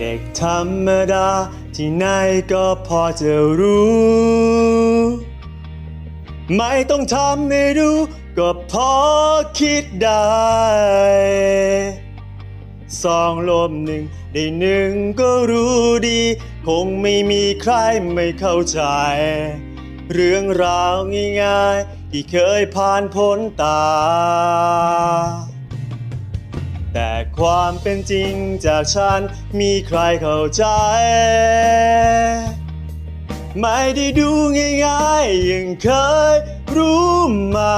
เด็กธรรมดา ที่ไหนก็พอจะรู้ ไม่ต้องทำให้รู้ ก็พอคิดได้สองลมหนึ่งได้หนึ่งก็รู้ดี คงไม่มีใครไม่เข้าใจ เรื่องราวง่ายๆ ที่เคยผ่านพ้นตา แต่ความเป็นจริงจากฉันมีใครเข้าใจ ไม่ได้ดูง่ายๆอย่างเคยรู้มา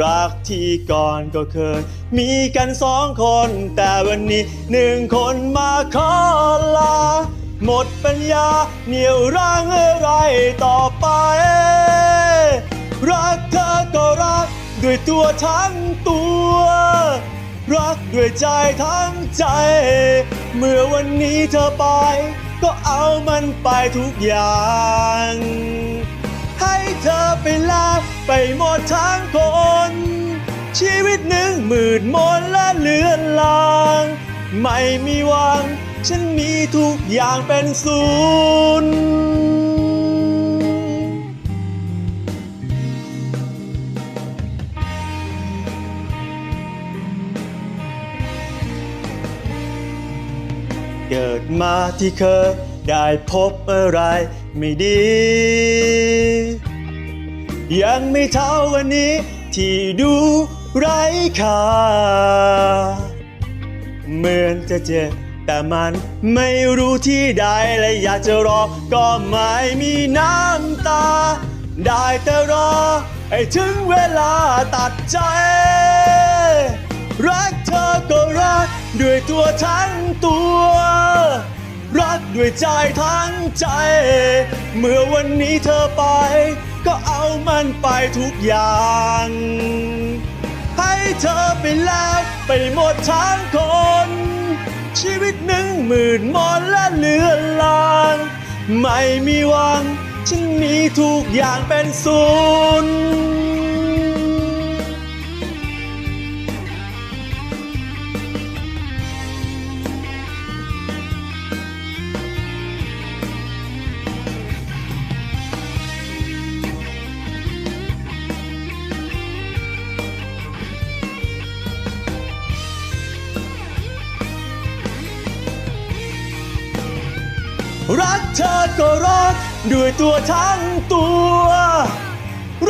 รักที่ก่อนก็เคย มีกันสองคน แต่วันนี้หนึ่งคนมาขอลา หมดปัญญาเหนี่ยวรั้งอะไรต่อไป ด้วยตัวทั้งตัว รักด้วยใจทั้งใจ เมื่อวันนี้เธอไป ก็เอามันไปทุกอย่าง ให้เธอไปล้วไปหมดทั้งคน ชีวิตหนึ่งหมื่นมนและเลือนลาง ไม่มีหวัง ฉันมีทุกอย่างเป็นศูนย์ เกิดมาที่เคยได้พบอะไรไม่ดี ยังไม่เท่าวันนี้ที่ดูไร้ค่าเหมือนจะเจ็บแต่มันไม่รู้ที่ใดและอยากจะรอ ก็ไม่มีน้ำตา ได้แต่รอ ให้ถึงเวลาตัดใจ รักเธอ ด้วยตัวทั้งตัว รักด้วยใจทั้งใจ เมื่อวันนี้เธอไป ก็เอามันไปทุกอย่าง ให้เธอไปแล้วไปหมดทั้งคน ชีวิตหนึ่งหมื่นมอนและเลือนลาง ไม่มีหวังฉันมีทุกอย่างเป็นศูนย์ รักเธอก็รัก ด้วยตัวทั้งตัว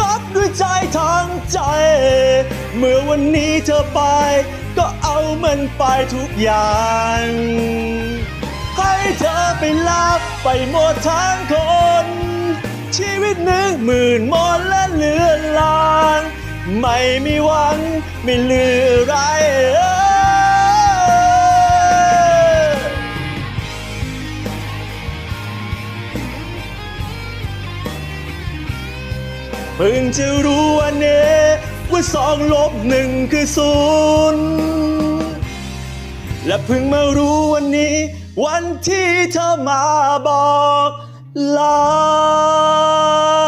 รักด้วยใจทั้งใจ เมื่อวันนี้เธอไป ก็เอามันไปทุกอย่าง ให้เธอไปลับไปหมดทั้งคน ชีวิตหนึ่งหมื่นมนและเลือนลาง ไม่มีหวังไม่เหลืออะไร เพิ่งจะรู้วันนี้ว่าสองลบหนึ่งคือศูนย์และเพิ่งมารู้วันนี้ วันที่เธอมาบอกลา